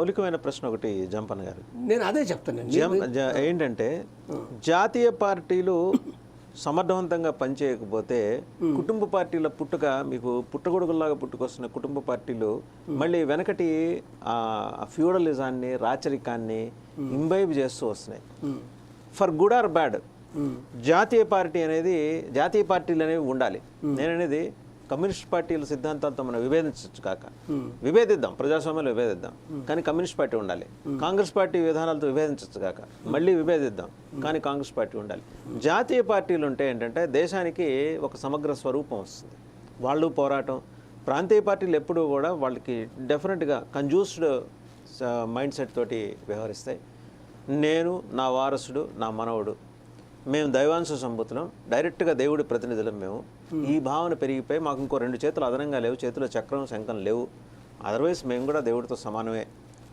మౌలికమైన ప్రశ్న ఒకటి జంపన్ గారు. నేను అదే చెప్తాను ఏంటంటే జాతీయ పార్టీలు సమర్థవంతంగా పనిచేయకపోతే కుటుంబ పార్టీల పుట్టుక మీకు పుట్టగొడుగుల్లాగా పుట్టుకొస్తున్న కుటుంబ పార్టీలు మళ్ళీ వెనకటి ఆ ఫ్యూడలిజాన్ని రాచరికాన్ని ఇంబైబ్ చేస్తూ వస్తున్నాయి. ఫర్ గుడ్ ఆర్ బ్యాడ్ జాతీయ పార్టీ అనేది జాతీయ పార్టీలు అనేవి ఉండాలి. నేననేది కమ్యూనిస్ట్ పార్టీల సిద్ధాంతాలతో మనం విభేదించవచ్చు కాక. విభేదిద్దాం ప్రజాస్వామ్యంలో విభేదిద్దాం. కానీ కమ్యూనిస్ట్ పార్టీ ఉండాలి. కాంగ్రెస్ పార్టీ విధానాలతో విభేదించవచ్చు కాక. మళ్ళీ విభేదిద్దాం. కానీ కాంగ్రెస్ పార్టీ ఉండాలి. జాతీయ పార్టీలు ఉంటే ఏంటంటే దేశానికి ఒక సమగ్ర స్వరూపం వస్తుంది. వాళ్ళు పోరాటం ప్రాంతీయ పార్టీలు ఎప్పుడూ కూడా వాళ్ళకి డెఫినెట్గా కంజూస్డ్ మైండ్ సెట్ తోటి వ్యవహరిస్తాయి. నేను నా వారసుడు నా మనవడు మేము దైవాంశ సంబుతులం. డైరెక్ట్గా దేవుడి ప్రతినిధులం మేము. ఈ భావన పెరిగిపోయి మాకు ఇంకో రెండు చేతులు అదనంగా లేవు. చేతిలో చక్రం శంఖం లేవు. అదర్వైజ్ మేము కూడా దేవుడితో సమానమే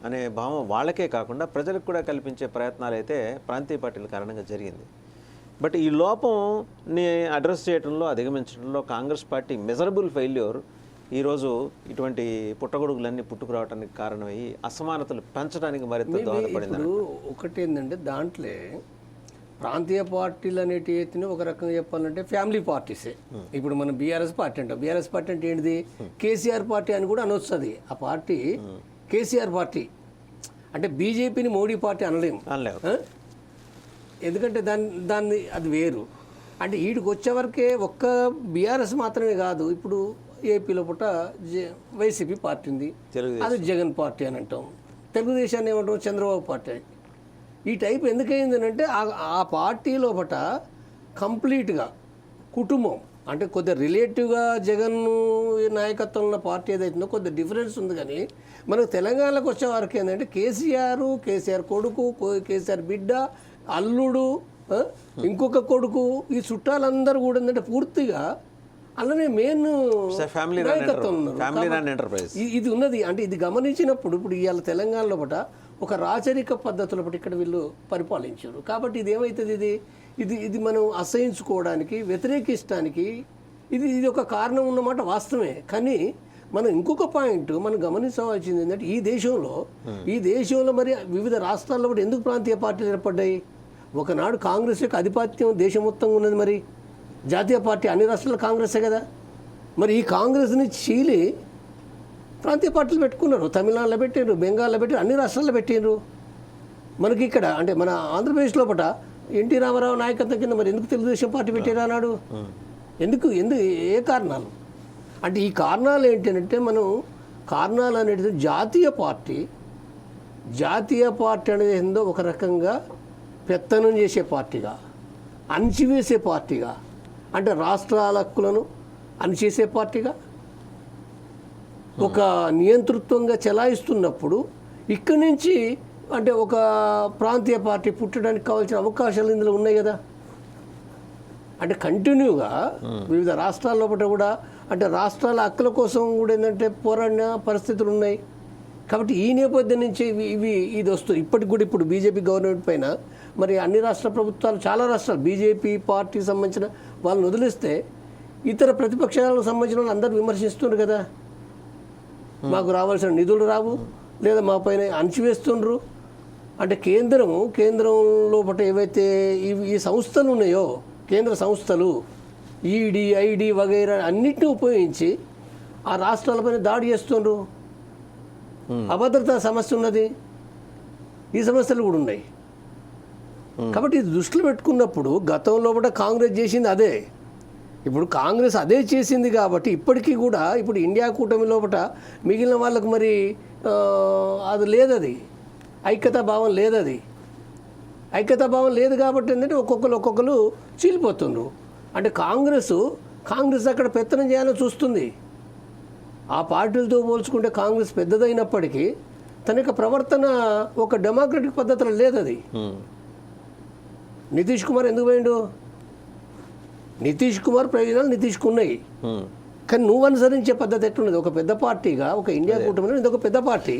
అనే భావం వాళ్ళకే కాకుండా ప్రజలకు కూడా కల్పించే ప్రయత్నాలు అయితే ప్రాంతీయ పార్టీల కారణంగా జరిగింది. బట్ ఈ లోపంని అడ్రస్ చేయడంలో అధిగమించడంలో కాంగ్రెస్ పార్టీ మెజరబుల్ ఫెయిల్యూర్ ఈరోజు ఇటువంటి పుట్టగొడుగులన్నీ పుట్టుకురావడానికి కారణమయ్యి అసమానతలు పెంచడానికి మరింత దోహదపడింది ఒకటి ఏంటంటే దాంట్లో ప్రాంతీయ పార్టీలు అనేటి ఎత్తున ఒక రకంగా చెప్పాలంటే ఫ్యామిలీ పార్టీసే. ఇప్పుడు మనం బీఆర్ఎస్ పార్టీ అంటాం. బీఆర్ఎస్ పార్టీ అంటే ఏంటిది? కేసీఆర్ పార్టీ అని కూడా అనొస్తుంది ఆ పార్టీ కేసీఆర్ పార్టీ. అంటే బీజేపీని మోడీ పార్టీ అనలేము? ఎందుకంటే దాన్ని దాన్ని అది వేరు. అంటే వీడికి వచ్చేవరకే ఒక్క బీఆర్ఎస్ మాత్రమే కాదు ఇప్పుడు ఏపీలో పుట్ట వైసీపీ పార్టీ ఉంది. అది జగన్ పార్టీ అని అంటాం. తెలుగుదేశాన్ని ఏమంటాం? చంద్రబాబు పార్టీ. ఈ టైప్ ఎందుకైంది అంటే ఆ- పార్టీ లోపట కంప్లీట్గా కుటుంబం అంటే కొద్దిగా రిలేటివ్గా జగన్ నాయకత్వం ఉన్న పార్టీ ఏదైతుందో కొద్దిగా డిఫరెన్స్ ఉంది కానీ మనకు తెలంగాణలోకి వచ్చే వరకు ఏంటంటే కేసీఆర్ కేసీఆర్ కొడుకు కేసీఆర్ బిడ్డ అల్లుడు ఇంకొక కొడుకు ఈ చుట్టాలందరూ కూడా ఏంటంటే పూర్తిగా అలానే మెయిన్ ఫ్యామిలీ నాయకత్వం ఉన్నారు. ఇది ఉన్నది. అంటే ఇది గమనించినప్పుడు ఇప్పుడు ఇవాళ తెలంగాణలో పట ఒక రాచరిక పద్ధతుల పట్ల ఇక్కడ వీళ్ళు పరిపాలించారు. కాబట్టి ఇది ఏమవుతుంది ఇది? ఇది ఇది మనం అసహించుకోవడానికి వ్యతిరేకించడానికి ఇది ఇది ఒక కారణం ఉన్నమాట వాస్తవమే. కానీ మనం ఇంకొక పాయింట్ మనం గమనించవలసింది ఏంటంటే ఈ దేశంలో ఈ దేశంలో మరి వివిధ రాష్ట్రాల్లో కూడా ఎందుకు ప్రాంతీయ పార్టీలు ఏర్పడ్డాయి? ఒకనాడు కాంగ్రెస్ యొక్క ఆధిపత్యం దేశం మొత్తం ఉన్నది మరి. జాతీయ పార్టీ అన్ని రాష్ట్రాల్లో కాంగ్రెసే కదా. మరి ఈ కాంగ్రెస్ని చీలి ప్రాంతీయ పార్టీలు పెట్టుకున్నారు. తమిళనాడులో పెట్టారు బెంగాల్లో పెట్టారు అన్ని రాష్ట్రాల్లో పెట్టారు మనకి ఇక్కడ అంటే మన ఆంధ్రప్రదేశ్ లోపల ఎన్టీ రామారావు నాయకత్వం కింద మరి ఎందుకు తెలుగుదేశం పార్టీ పెట్టారు అన్నాడు? ఎందుకు ఎందుకు ఏ కారణాలు? అంటే ఈ కారణాలు ఏంటంటే మనం కారణాలు అనేది జాతీయ పార్టీ జాతీయ పార్టీ అనేది ఏందో ఒక రకంగా పెత్తనం చేసే పార్టీగా అణిచివేసే పార్టీగా అంటే రాష్ట్రాల హక్కులను అణిచేసే పార్టీగా ఒక నియంతృత్వంగా చెలాయిస్తున్నప్పుడు ఇక్కడి నుంచి అంటే ఒక ప్రాంతీయ పార్టీ పుట్టడానికి కావాల్సిన అవకాశాలు ఇందులో ఉన్నాయి కదా. అంటే కంటిన్యూగా వివిధ రాష్ట్రాల లోపల కూడా అంటే రాష్ట్రాల హక్కుల కోసం కూడా ఏంటంటే పోరాడిన పరిస్థితులు ఉన్నాయి. కాబట్టి ఈ నేపథ్యం నుంచి ఇవి ఇవి ఇది వస్తుంది. ఇప్పటికి కూడా ఇప్పుడు బీజేపీ గవర్నమెంట్ పైన మరి అన్ని రాష్ట్ర ప్రభుత్వాలు చాలా రాష్ట్రాలు బీజేపీ పార్టీకి సంబంధించిన వాళ్ళని వదిలిస్తే ఇతర ప్రతిపక్షాలకు సంబంధించిన వాళ్ళు అందరూ విమర్శిస్తున్నారు కదా. మాకు రావాల్సిన నిధులు రావు లేదా మా పైన అణచివేస్తుండ్రు. అంటే కేంద్రము కేంద్రం లోపల ఏవైతే ఈ ఈ సంస్థలు ఉన్నాయో కేంద్ర సంస్థలు ఈడీ ఐడి వగైరా అన్నిటిని ఉపయోగించి ఆ రాష్ట్రాలపైన దాడి చేస్తుండ్రు. అభద్రతా సమస్య ఉన్నది. ఈ సమస్యలు కూడా ఉన్నాయి. కాబట్టి ఇది దృష్టిలో పెట్టుకున్నప్పుడు గతంలో కూడా కాంగ్రెస్ చేసింది అదే. ఇప్పుడు కాంగ్రెస్ అదే చేసింది కాబట్టి ఇప్పటికీ కూడా ఇప్పుడు ఇండియా కూటమి లోపల మిగిలిన వాళ్ళకు మరి అది లేదది. ఐక్యతా భావం లేదది. ఐక్యతా భావం లేదు కాబట్టి ఏంటంటే ఒక్కొక్కరు ఒక్కొక్కరు చీలిపోతుండ్రు. అంటే కాంగ్రెస్ కాంగ్రెస్ అక్కడ పెత్తనం చేయాలని చూస్తుంది. ఆ పార్టీలతో పోల్చుకుంటే కాంగ్రెస్ పెద్దదైనప్పటికీ తన యొక్క ప్రవర్తన ఒక డెమోక్రటిక్ పద్ధతిలో లేదు అది నితీష్ కుమార్ ఎందుకు పోయిండు? నితీష్ కుమార్ ప్రయోజనాలు నితీష్కు ఉన్నాయి. కానీ నువ్వు అనుసరించే పద్ధతి ఎట్లున్నది? ఒక పెద్ద పార్టీగా ఒక ఇండియా కూటమిలో ఇది ఒక పెద్ద పార్టీ.